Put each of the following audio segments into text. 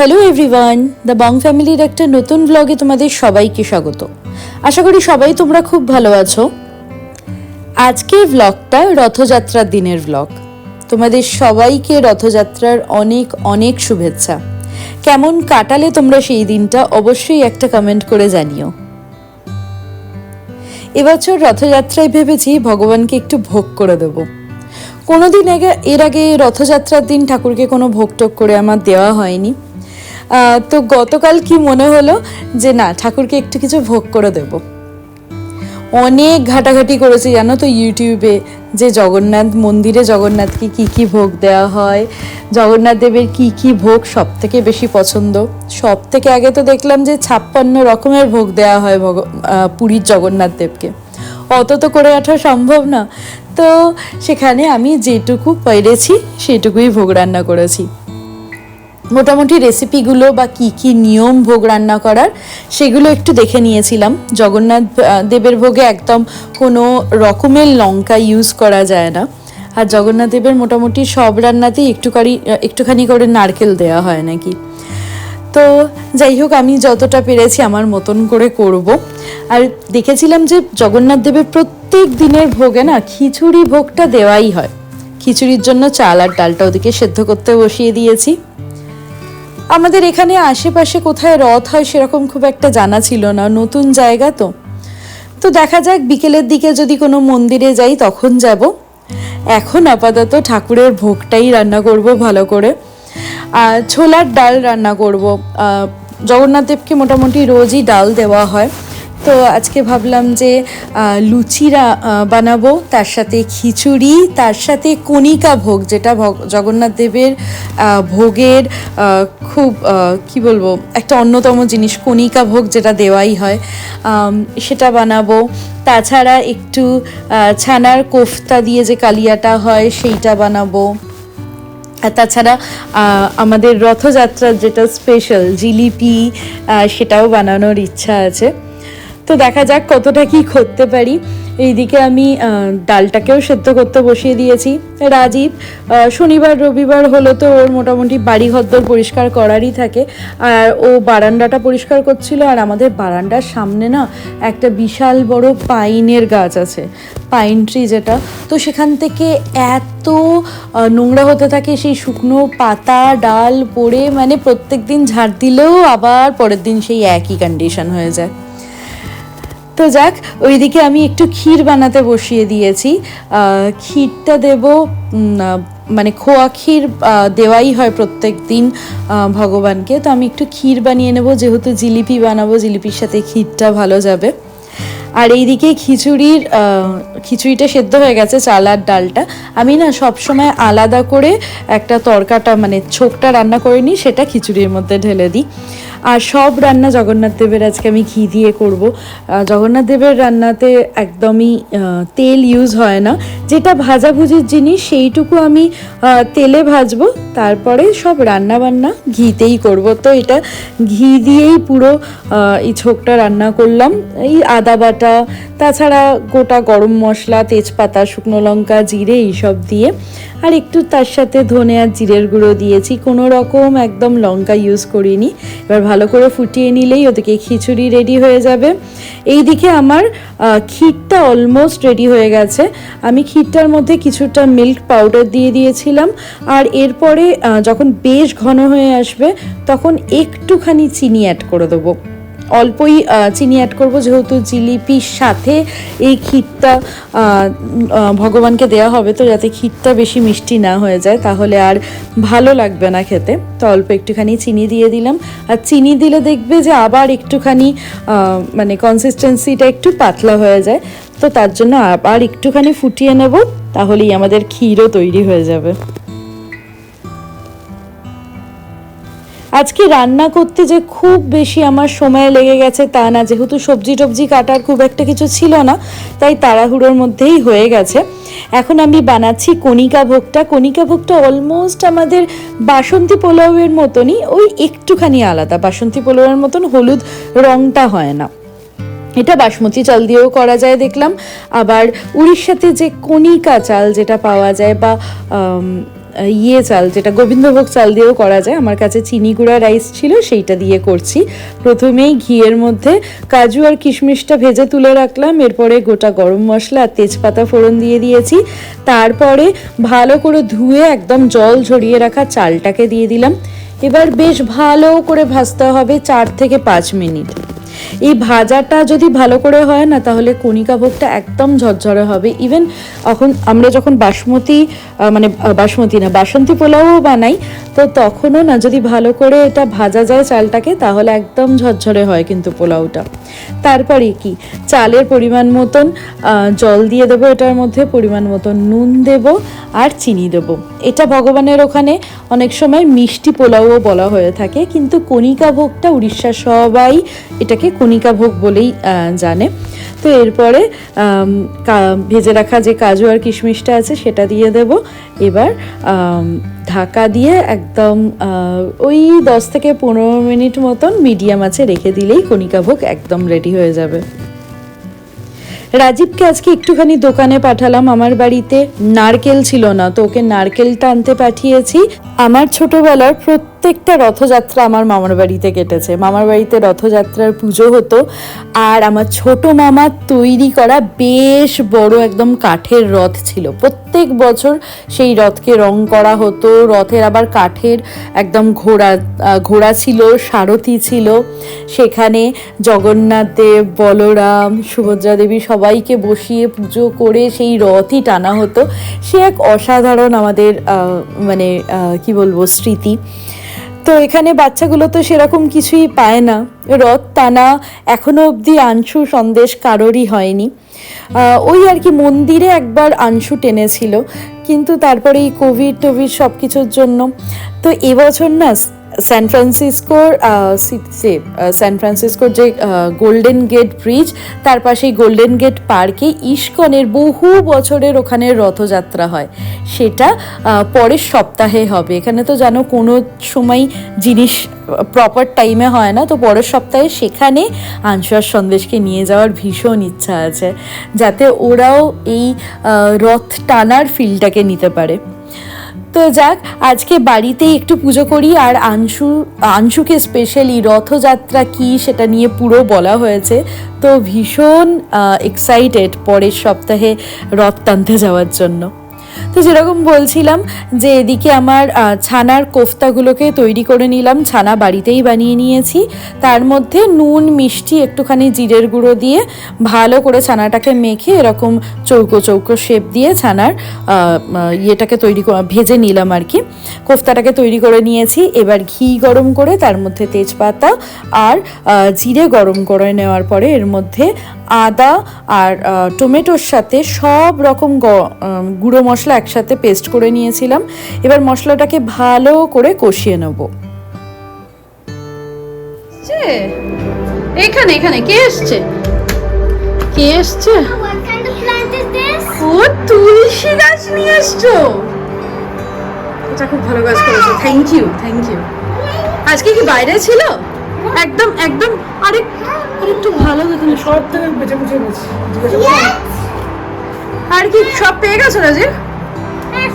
Hello everyone the Bong ফ্যামিলির একটা নতুন ব্লগে তোমাদের সবাইকে স্বাগত। আশা করি সবাই তোমরা খুব ভালো আছো। আজকের ব্লগটা রথযাত্রার দিনের ব্লগ তোমাদের সবাইকে রথযাত্রার অনেক অনেক শুভেচ্ছা। কেমন কাটালে তোমরা সেই দিনটা অবশ্যই একটা কমেন্ট করে জানিও। এবছর রথযাত্রায় ভেবেছি ভগবানকে একটু ভোগ করে দেবো। কোনোদিন আগে, এর আগে রথযাত্রার দিন ঠাকুরকে কোনো ভোগ টোগ করে আমার দেওয়া হয়নি। তো গতকাল কি মনে হলো যে না, ঠাকুরকে একটু কিছু ভোগ করে দেব? অনেক ঘাটাঘাটি করেছি, জানো তো, ইউটিউবে যে জগন্নাথ মন্দিরে জগন্নাথকে কি কি ভোগ দেওয়া হয়, জগন্নাথ দেবের কি কি ভোগ সব থেকে বেশি পছন্দ? সব থেকে আগে তো দেখলাম যে ছাপ্পান্ন রকমের ভোগ দেওয়া হয় ভগ পুরীর জগন্নাথ দেবকে। অত তো করে ওঠা সম্ভব না। তো সেখানে আমি যেটুকু পেরেছি, সেটুকুই ভোগ রান্না করেছি। মোটামুটি রেসিপিগুলো বা কি কি নিয়ম ভোগ রান্না করার, সেগুলো একটু দেখে নিয়েছিলাম। জগন্নাথ দেবের ভোগে একদম কোনো রকমের লঙ্কা ইউজ করা যায় না। আর জগন্নাথ দেবের মোটামুটি সব রান্নাতেই একটুখানি একটুখানি করে নারকেল দেওয়া হয় নাকি। তো যাই হোক, আমি যতটা পেরেছি আমার মতন করে করব। আর দেখেছিলাম যে জগন্নাথ দেবের প্রত্যেক দিনের ভোগে না খিচুড়ি ভোগটা দেওয়াই হয়। খিচুড়ির জন্য চাল আর ডালটা ওদিকে সেদ্ধ করতে বসিয়ে দিয়েছি। আমাদের এখানে আশেপাশে কোথায় রথ হয় সেরকম খুব একটা জানা ছিল না, নতুন জায়গা তো। তো দেখা যাক, বিকেলের দিকে যদি কোনো মন্দিরে যাই তখন যাব। এখন আপাতত ঠাকুরের ভোগটাই রান্না করব ভালো করে। আর ছোলার ডাল রান্না করব। জগন্নাথ দেবকে মোটামুটি রোজই ডাল দেওয়া হয়। তো আজকে ভাবলাম যে লুচিরা বানাবো। তার সাথে খিচুড়ি, তার সাথে কণিকা ভোগ, যেটা জগন্নাথ দেবের ভোগের খুব কি বলব, একটা অন্যতম জিনিস, কণিকা ভোগ যেটা দেওয়াই হয়। সেটা বানাবো। তাছাড়া একটু ছানার কোফতা দিয়ে যে কালিয়াটা হয়, সেইটা বানাবো। আর তাছাড়া আমাদের রথযাত্রার যেটা স্পেশাল জিলিপি সেটাও বানানোর ইচ্ছা আছে। তো দেখা যাক কতটা কি করতে পারি। এইদিকে আমি ডালটাকেও সেদ্ধ করতে বসিয়ে দিয়েছি। রাজীব শনিবার, রবিবার হলো তো ওর মোটামুটি বাড়ি ঘরদোর পরিষ্কার করারই থাকে। আর ও বারান্দাটা পরিষ্কার করছিল, আর আমাদের বারান্দার সামনে না একটা বিশাল বড় পাইনের গাছ আছে, পাইন ট্রি যেটা। তো সেখান থেকে এত নোংরা হতে থাকে, সেই শুকনো পাতা, ডাল পড়ে মানে প্রত্যেক দিন ঝাড় দিলেও আবার পরের দিন সেই একই কন্ডিশন হয়ে যায়। তো যাক, ওইদিকে আমি একটু ক্ষীর বানাতে বসিয়ে দিয়েছি। ক্ষীরটা দেব মানে খোয়া ক্ষীর দেওয়াই হয় প্রত্যেক দিন ভগবানকে। তো আমি একটু ক্ষীর বানিয়ে নেব, যেহেতু জিলিপি বানাবো, জিলিপির সাথে ক্ষীরটা ভালো যাবে। আর এইদিকে খিচুড়ির খিচুড়িটা সেদ্ধ হয়ে গেছে, চাল আর ডালটা। আমি না সবসময় আলাদা করে একটা তরকাটা মানে ছোকটা রান্না করে নিই, সেটা খিচুড়ির মধ্যে ঢেলে দিই। আর সব রান্না জগন্নাথ দেবের আজকে আমি ঘি দিয়ে করব। জগন্নাথ দেবের রান্নাতে একদমই তেল ইউজ হয় না। যেটা ভাজাভুজির জিনিস সেইটুকু আমি তেলে ভাজবো। তারপরে সব রান্না বান্না ঘিতেই করব। তো এটা ঘি দিয়েই পুরো এই ছোকটা রান্না করলাম। এই আদা বাটা, তাছাড়া গোটা গরম মশলা, তেজপাতা, শুকনো লঙ্কা, জিরে এইসব দিয়ে। আর একটু তার সাথে ধনে আর জিরের গুঁড়ো দিয়েছি। কোনো রকম একদম লঙ্কা ইউজ করিনি। এবার ভালো করে ফুটিয়ে নিলেই ওদিকে খিচুড়ি রেডি হয়ে যাবে। এই দিকে আমার ক্ষীরটা অলমোস্ট রেডি হয়ে গেছে। আমি ক্ষীরটার মধ্যে কিছুটা মিল্ক পাউডার দিয়ে দিয়েছিলাম। আর এরপরে যখন বেশ ঘন হয়ে আসবে, তখন একটুখানি চিনি অ্যাড করে দেবো। অল্পই চিনি অ্যাড করব, যেহেতু জিলিপির সাথে এই ক্ষীরটা ভগবানকে দেওয়া হবে তো যাতে ক্ষীরটা বেশি মিষ্টি না হয়ে যায়, তাহলে আর ভালো লাগবে না খেতে। তো অল্প একটুখানি চিনি দিয়ে দিলাম। আর চিনি দিলে দেখবে যে আবার একটুখানি মানে কনসিস্টেন্সিটা একটু পাতলা হয়ে যায়। তো তার জন্য আবার একটুখানি ফুটিয়ে নেব, তাহলেই আমাদের ক্ষীরও তৈরি হয়ে যাবে। আজকে রান্না করতে যে খুব বেশি আমার সময় লেগে গেছে তা না, যেহেতু সবজি টবজি কাটার খুব একটা কিছু ছিল না, তাই তাড়াহুড়োর মধ্যেই হয়ে গেছে। এখন আমি বানাচ্ছি কণিকা ভোগটা। কণিকা ভোগটা অলমোস্ট আমাদের বাসন্তী পোলাওয়ের মতনই, ওই একটুখানি আলাদা। বাসন্তী পোলাওয়ের মতন হলুদ রংটা হয় না। এটা বাসমতি চাল দিয়েও করা যায় দেখলাম। আবার উড়িষ্যাতে যে কণিকা চাল যেটা পাওয়া যায় বা ইয়ে চাল, যেটা গোবিন্দভোগ চাল দিয়েও করা যায়। আমার কাছে চিনি গুঁড়া রাইস ছিল, সেইটা দিয়ে করছি। প্রথমেই ঘিয়ের মধ্যে কাজু আর কিশমিশটা ভেজে তুলে রাখলাম। এরপরে গোটা গরম মশলা আর তেজপাতা ফোড়ন দিয়ে দিয়েছি। তারপরে ভালো করে ধুয়ে একদম জল ঝরিয়ে রাখা চালটাকে দিয়ে দিলাম। এবার বেশ ভালো করে ভাজতে হবে চার থেকে পাঁচ মিনিট। এই ভাজাটা যদি ভালো করে হয় না, তাহলে কণিকা ভোগটা একদম ঝরঝরে হবে। ইভেন এখন আমরা যখন বাসমতি মানে বাসমতি না, বাসন্তী পোলাও বানাই, তো তখনও না, যদি ভালো করে এটা ভাজা যায় চালটাকে, তাহলে একদম ঝরঝরে হয় কিন্তু পোলাওটা। তারপরে কি? চালের পরিমাণ মতন জল দিয়ে দেবো এটার মধ্যে, পরিমাণ মতন নুন দেব আর চিনি দেব। এটা ভগবানের ওখানে অনেক সময় মিষ্টি পোলাও বলা হয়ে থাকে, কিন্তু কণিকা ভোগটা উড়িষ্যার সবাই এটাকে কণিকা ভোগ বলেই জানে। তো এরপরে ভেজে রাখা যে কাজু আর কিশমিশটা আছে সেটা দিয়ে দেব। এবার ঢাকা দিয়ে একদম ওই দশ থেকে পনেরো মিনিট মতন মিডিয়াম আছে রেখে দিলেই কণিকা ভোগ একদম রেডি হয়ে যাবে। রাজীবকে আজকে একটুখানি দোকানে পাঠালাম। আমার বাড়িতে নারকেল ছিল না, তো ওকে নারকেলটা আনতে পাঠিয়েছি। আমার ছোটবেলার প্রত্যেকটা রথযাত্রা আমার মামার বাড়িতে কেটেছে। মামার বাড়িতে রথযাত্রার পুজো হতো আর আমার ছোট মামার তৈরি করা বেশ বড় একদম কাঠের রথ ছিল। প্রত্যেক বছর সেই রথকে রং করা হতো, রথের আবার কাঠের একদম ঘোড়া ঘোড়া ছিল, সারথি ছিল। সেখানে জগন্নাথ দেব, বলরাম, সুভদ্রা দেবী সবাইকে বসিয়ে পুজো করে সেই রথই টানা হতো। সে এক অসাধারণ আমাদের মানে কি বলব, স্মৃতি। তো এখানে বাচ্চাগুলো তো সেরকম কিছুই পায় না। রথ টানা এখনও অবধি আংশু সন্দেশ কারোরই হয়নি। ওই আর কি মন্দিরে একবার আংশু টেনেছিল, কিন্তু তারপরে এই কোভিড টোভিড সব কিছুর জন্য। তো এবছর না স্যান ফ্রান্সিসকোর স্যান ফ্রান্সিসকোর যে গোল্ডেন গেট ব্রিজ তার পাশেই গোল্ডেন গেট পার্কে ইস্কনের বহু বছরের ওখানে রথযাত্রা হয়। সেটা পরের সপ্তাহে হবে। এখানে তো জানো কোনো সময় জিনিস প্রপার টাইমে হয় না, তো পরের সপ্তাহে সেখানে আনসার সন্দেশকে নিয়ে যাওয়ার ভীষণ ইচ্ছা আছে, যাতে ওরাও এই রথ টানার ফিলটাকে নিতে পারে। তো যাক, আজকে বাড়িতেই একটু পুজো করি, আর আংশু আংশুকে স্পেশালি রথযাত্রা কি সেটা নিয়ে পুরো বলা হয়েছে, তো ভীষণ এক্সাইটেড পরের সপ্তাহে রথ টানতে যাওয়ার জন্য। তো যেরকম বলছিলাম যে এদিকে আমার ছানার কোফতাগুলোকে তৈরি করে নিলাম, ছানা বাড়িতেই বানিয়ে নিয়েছি। তার মধ্যে নুন, মিষ্টি, একটুখানি জিরের গুঁড়ো দিয়ে ভালো করে ছানাটাকে মেখে এরকম চৌকো চৌকো শেপ দিয়ে ছানার ইয়েটাকে তৈরি ভেজে নিলাম আর কি। কোফতাটাকে তৈরি করে নিয়েছি। এবার ঘি গরম করে তার মধ্যে তেজপাতা আর জিরে গরম করে নেওয়ার পরে এর মধ্যে আদা আর টমেটোর সাথে সব রকম গুঁড়ো মশলা একসাথে পেস্ট করে নিয়েছিলাম। এবার মশলাটাকে ভালো করে কষিয়ে নেব। এখানে এখানে কে এসছে? কে এসছে? This? ও তুলসী গাছ নিয়ে এসছো? এটা খুব ভালো কাজ করেছ। থ্যাংক ইউ থ্যাংক ইউ আজকে কি বাইরে ছিল? একদম একদম আরে একটু ভালো দেখুন সব থেকে বেঁচে বুঝে গেছি আর কি সব পেয়ে গেছো রাজীব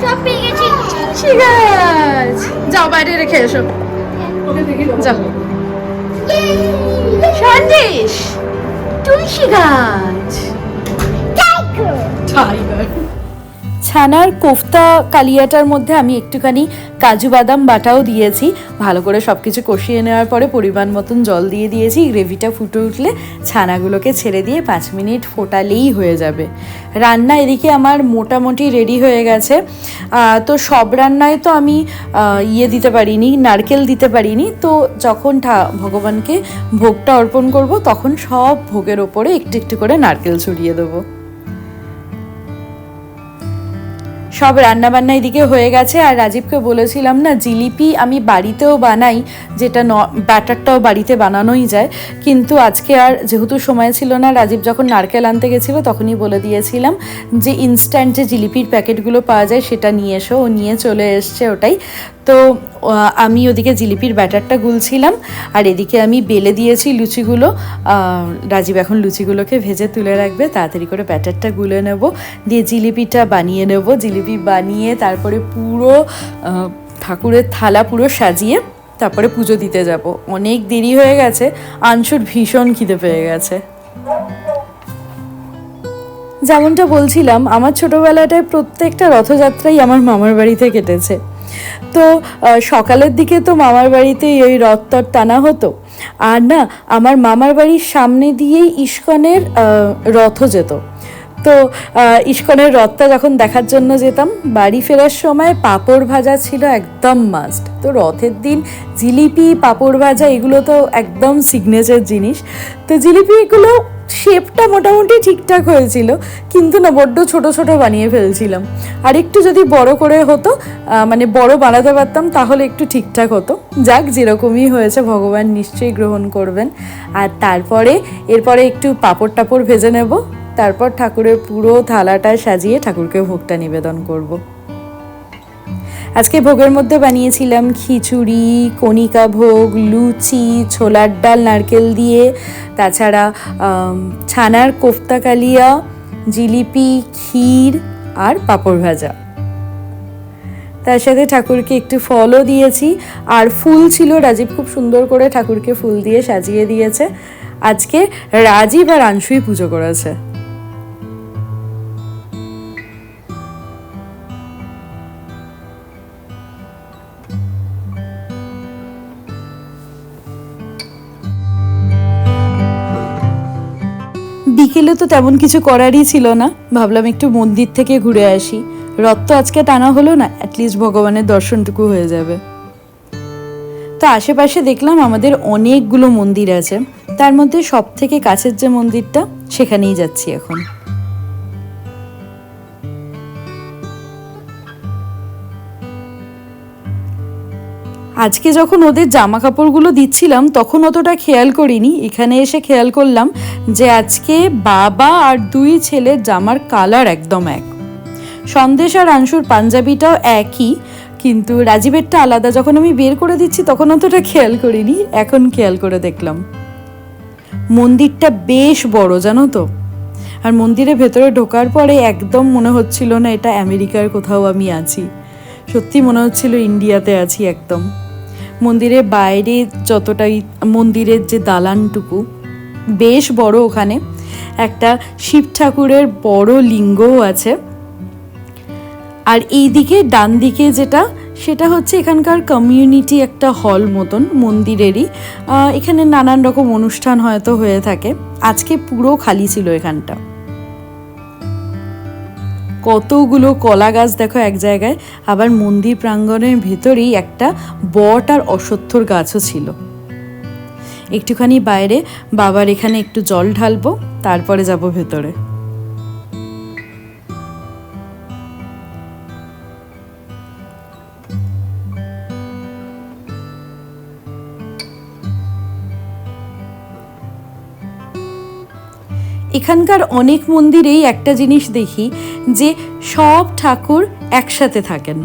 সব পেয়ে গেছি। তুলসী গাছ যাও বাইরে রেখে এসো। যাও। সন্দেশ তুলসী গাছ! টাইগার ছানার কোফতা কালিয়াটার মধ্যে আমি একটুখানি কাজু বাদাম বাটাও দিয়েছি। ভালো করে সব কিছু কষিয়ে নেওয়ার পরে পরিমাণ মতন জল দিয়ে দিয়েছি। গ্রেভিটা ফুটে উঠলে ছানাগুলোকে ছেড়ে দিয়ে পাঁচ মিনিট ফোটালেই হয়ে যাবে। রান্না এদিকে আমার মোটামুটি রেডি হয়ে গেছে। তো সব রান্নায় তো আমি ইয়ে দিতে পারিনি, নারকেল দিতে পারিনি। তো যখন ঠা- ভগবানকে ভোগটা অর্পণ করব, তখন সব ভোগের ওপরে একটু একটু করে নারকেল ছড়িয়ে দেবো। সব রান্না বান্না এদিকে হয়ে গেছে। আর রাজীবকে বলেছিলাম না, জিলিপি আমি বাড়িতেও বানাই, যেটা ন, ব্যাটারটাও বাড়িতে বানানোই যায়। কিন্তু আজকে আর যেহেতু সময় ছিল না, রাজীব যখন নারকেল আনতে গেছিল তখনই বলে দিয়েছিলাম যে ইনস্ট্যান্ট যে জিলিপির প্যাকেটগুলো পাওয়া যায় সেটা নিয়ে এসো, ও নিয়ে চলে এসছে ওটাই। তো আমি ওদিকে জিলিপির ব্যাটারটা গুলছিলাম, আর এদিকে আমি বেলে দিয়েছি লুচিগুলো। রাজীব এখন লুচিগুলোকে ভেজে তুলে রাখবে, তাড়াতাড়ি করে ব্যাটারটা গুলে নেব, দিয়ে জিলিপিটা বানিয়ে নেব। জিলিপি জিলিপি বানিয়ে তারপরে পুরো ঠাকুরের থালা পুরো সাজিয়ে তারপরে পুজো দিতে যাব। অনেক দেরি হয়ে গেছে আংশুর ভীষণ খিদে পেয়ে গেছে। যেমনটা বলছিলাম, আমার ছোটবেলাটায় প্রত্যেকটা রথযাত্রাই আমার মামার বাড়িতে কেটেছে। তো সকালের দিকে তো মামার বাড়িতে ওই রথ টথ টানা হতো। আর না, আমার মামার বাড়ির সামনে দিয়েই ইস্কনের রথও যেত। তো ইস্কনের রথটা যখন দেখার জন্য যেতাম, বাড়ি ফেরার সময় পাঁপড় ভাজা ছিল একদম মাস্ট তো রথের দিন জিলিপি, পাঁপড় ভাজা, এগুলো তো একদম সিগনেচার জিনিস। তো জিলিপি এগুলো শেপটা মোটামুটি ঠিকঠাক হয়েছিল, কিন্তু না, বড্ড ছোট ছোট বানিয়ে ফেলছিলাম। আর একটু যদি বড় করে হতো মানে বড় বানাতে পারতাম, তাহলে একটু ঠিকঠাক হতো। যাক, যেরকমই হয়েছে, ভগবান নিশ্চয়ই গ্রহণ করবেন। আর তারপরে, এরপরে একটু পাঁপড় টাপড় ভেজে নেব। তারপর ঠাকুরের পুরো থালাটা সাজিয়ে ঠাকুরকে ভোগটা নিবেদন করব। আজকে ভোগের মধ্যে বানিয়েছিলাম খিচুড়ি, কণিকা ভোগ, লুচি, ছোলার ডাল, নারকেল দিয়ে, তাছাড়া ছানার কোফতা কালিয়া, জিলিপি, ক্ষীর আর পাঁপড় ভাজা। তার সাথে ঠাকুরকে একটু ফলও দিয়েছি, আর ফুল ছিল, রাজীব খুব সুন্দর করে ঠাকুরকে ফুল দিয়ে সাজিয়ে দিয়েছে। আজকে রাজীব আর আংশুই পুজো করেছে। বিকেলে তো তেমন কিছু করারই ছিল না। ভাবলাম একটু মন্দির থেকে ঘুরে আসি। রথ তো আজকে টানা হলো না অ্যাটলিস্ট ভগবানের দর্শনটুকু হয়ে যাবে। তো আশেপাশে দেখলাম আমাদের অনেকগুলো মন্দির আছে। তার মধ্যে সব থেকে কাছের যে মন্দিরটা, সেখানেই যাচ্ছি এখন। আজকে যখন ওদের জামা কাপড়গুলো দিচ্ছিলাম, তখন অতটা খেয়াল করিনি। এখানে এসে খেয়াল করলাম যে আজকে বাবা আর দুই ছেলের জামার কালার একদম এক। সন্দেশ আর আংশুর পাঞ্জাবিটাও একই, কিন্তু রাজীবেরটা আলাদা। যখন আমি বের করে দিচ্ছি, তখন অতটা খেয়াল করিনি। এখন খেয়াল করে দেখলাম। মন্দিরটা বেশ বড়, জানো তো? আর মন্দিরের ভেতরে ঢোকার পরে একদম মনে হচ্ছিল না, এটা আমেরিকার কোথাও আমি আছি। সত্যি মনে হচ্ছিল ইন্ডিয়াতে আছি একদম। মন্দিরের বাইরে যতটাই, মন্দিরের যে দালানটুকু, বেশ বড় ওখানে। একটা শিব ঠাকুরের বড় লিঙ্গও আছে। আর এই দিকে ডান দিকে যেটা, সেটা হচ্ছে এখানকার কমিউনিটি একটা হল মতন মন্দিরেরই। এখানে নানান রকম অনুষ্ঠান হয়তো হয়ে থাকে। আজকে পুরো খালি ছিল এখানটা। কতগুলো কলা গাছ দেখো এক জায়গায়, আবার মন্দির প্রাঙ্গণের ভেতরেই একটা বট আর অসত্যর গাছও ছিল। একটুখানি বাইরে, বাবার এখানে একটু জল ঢালবো, তারপরে যাব ভেতরে। এখানকার অনেক মন্দিরেই একটা জিনিস দেখি যে সব ঠাকুর একসাথে থাকেন।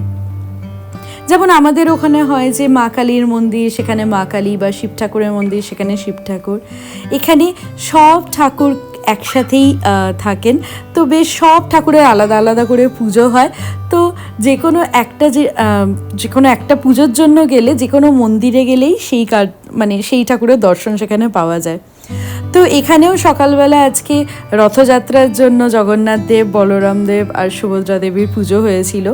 যেমন আমাদের ওখানে হয় যে মা কালীর মন্দির, সেখানে মা কালী বা শিব ঠাকুরের মন্দির, সেখানে শিব ঠাকুর। এখানে সব ঠাকুর একসাথেই থাকেন। তো বেশ সব ঠাকুরের আলাদা আলাদা করে পুজো হয়। তো যে কোনো একটা যে যে কোনো একটা পুজোর জন্য গেলে, যে কোনো মন্দিরে গেলেই সেই কার মানে সেই ঠাকুরের দর্শন সেখানে পাওয়া যায়। তো এখানেও সকালবেলা আজকে রথযাত্রার জন্য জগন্নাথ দেব, বলরাম দেব আর সুভদ্রা দেবীর পুজো হয়েছিল।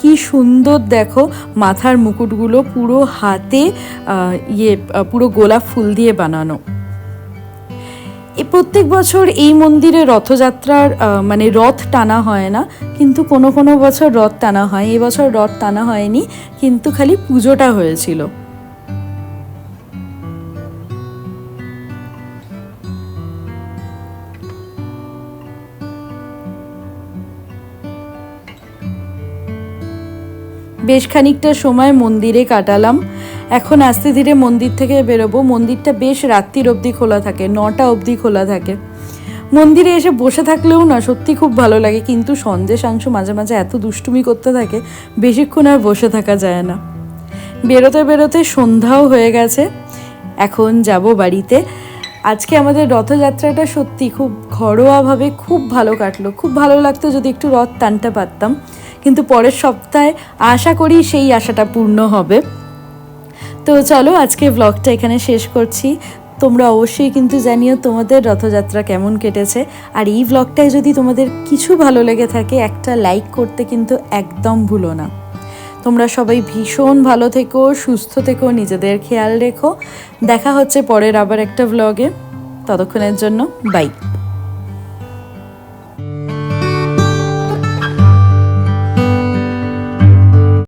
কি সুন্দর দেখো, মাথার মুকুটগুলো পুরো হাতে ইয়ে পুরো গোলাপ ফুল দিয়ে বানানো। এ প্রত্যেক বছর এই মন্দিরে রথযাত্রার মানে রথ টানা হয় না, কিন্তু কোনো কোনো বছর রথ টানা হয়। এবছর রথ টানা হয়নি, কিন্তু খালি পুজোটা হয়েছিল। বেশ খানিকটা সময় মন্দিরে কাটালাম। এখন আস্তে ধীরে মন্দির থেকে বেরোবো। মন্দিরটা বেশ রাত্রির অবধি খোলা থাকে, নটা অবধি খোলা থাকে। মন্দিরে এসে বসে থাকলেও না, সত্যি খুব ভালো লাগে। কিন্তু সন্দেশাংশ মাঝে মাঝে এত দুষ্টুমি করতে থাকে, বেশিক্ষণ আর বসে থাকা যায় না। বেরোতে বেরোতে সন্ধ্যাও হয়ে গেছে। এখন যাব বাড়িতে। আজকে আমাদের রথযাত্রাটা সত্যি খুব ঘরোয়াভাবে খুব ভালো কাটলো। খুব ভালো লাগতো যদি একটু রথ টানতে পারতাম। কিন্তু পরের সপ্তাহে আশা করি সেই আশাটা পূর্ণ হবে। তো চলো আজকে ব্লগটা এখানে শেষ করছি। তোমরা অবশ্যই কিন্তু জানিও তোমাদের রথযাত্রা কেমন কেটেছে। আর এই ব্লগটায় যদি তোমাদের কিছু ভালো লেগে থাকে, একটা লাইক করতে কিন্তু একদম ভুলো না। তোমরা সবাই ভীষণ ভালো থেকো, সুস্থ থেকো, নিজেদের খেয়াল রেখো। দেখা হচ্ছে পরের আবার একটা ব্লগে ততক্ষণের জন্য বাই